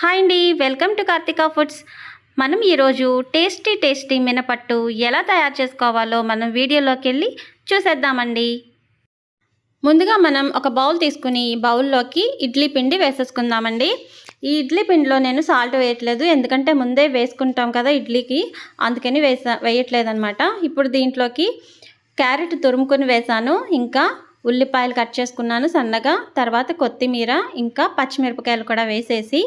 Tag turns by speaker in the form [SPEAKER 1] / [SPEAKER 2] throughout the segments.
[SPEAKER 1] Hi అండి welcome to Karthika foods. మనం ఈరోజు టేస్టీ టేస్టీ మినపట్టు ఎలా తయారు చేసుకోవాలో మనం వీడియోలోకి వెళ్ళి చూసేద్దామండి. ముందుగా మనం ఒక బౌల్ తీసుకుని బౌల్లోకి ఇడ్లీ పిండి వేసేసుకుందామండి. ఈ ఇడ్లీ పిండిలో నేను సాల్ట్ వేయట్లేదు ఎందుకంటే ముందే వేసుకుంటాం కదా ఇడ్లీకి అందుకని వేసా వేయట్లేదనమాట ఇప్పుడు దీంట్లోకి క్యారెట్ తురుముకొని వేసాను ఇంకా ఉల్లిపాయలు కట్ చేసుకున్నాను సన్నగా. తర్వాత కొత్తిమీర ఇంకా పచ్చిమిరపకాయలు కూడా వేసేసి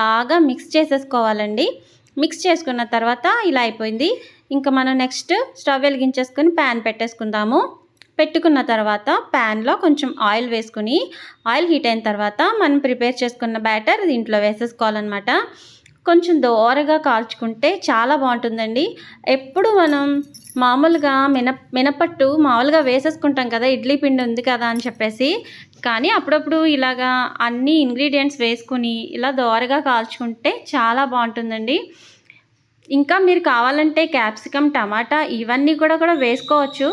[SPEAKER 1] బాగా మిక్స్ చేసేసుకోవాలండి. మిక్స్ చేసుకున్న తర్వాత ఇలా అయిపోయింది. ఇంకా మనం నెక్స్ట్ స్టవ్ వెలిగించేసుకొని ప్యాన్ పెట్టేసుకుందాము. పెట్టుకున్న తర్వాత ప్యాన్లో కొంచెం ఆయిల్ వేసుకుని ఆయిల్ హీట్ అయిన తర్వాత మనం ప్రిపేర్ చేసుకున్న బ్యాటర్ దీంట్లో వేసేసుకోవాలన్నమాట. కొంచెం దోరగా కాల్చుకుంటే చాలా బాగుంటుందండి. ఎప్పుడు మనం మామూలుగా మిన మినపట్టు మామూలుగా వేసేసుకుంటాం కదా ఇడ్లీ పిండి ఉంది కదా అని చెప్పేసి. కానీ అప్పుడప్పుడు ఇలాగా అన్ని ఇంగ్రీడియంట్స్ వేసుకుని ఇలా దోరగా కాల్చుకుంటే చాలా బాగుంటుందండి. ఇంకా మీరు కావాలంటే క్యాప్సికమ్ టమాటా ఇవన్నీ కూడా కూడా వేసుకోవచ్చు.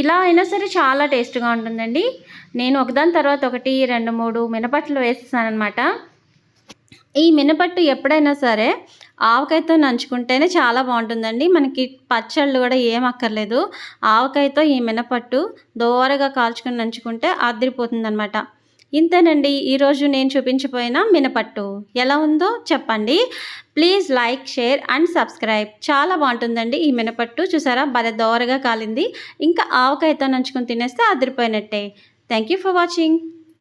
[SPEAKER 1] ఇలా అయినా సరే చాలా టేస్ట్గా ఉంటుందండి. నేను ఒకదాని తర్వాత ఒకటి రెండు మూడు మినపట్లు వేసేసాను అనమాట ఈ మినపట్టు ఎప్పుడైనా సరే ఆవకాయతో నంచుకుంటేనే చాలా బాగుంటుందండి. మనకి పచ్చళ్ళు కూడా ఏం అక్కర్లేదు. ఆవకాయతో ఈ మినపట్టు దోరగా కాల్చుకుని నంచుకుంటే అదిరిపోతుంది అనమాట ఇంతేనండి ఈరోజు నేను చూపించిపోయిన మినపట్టు ఎలా ఉందో చెప్పండి. Please like share and subscribe. చాలా బాగుంటుందండి ఈ మినపట్టు. చూసారా? భలే దోరగా కాలింది. ఇంకా ఆవకాయతో నంచుకుని తినేస్తే అదిరిపోయినట్టే. Thank you for watching.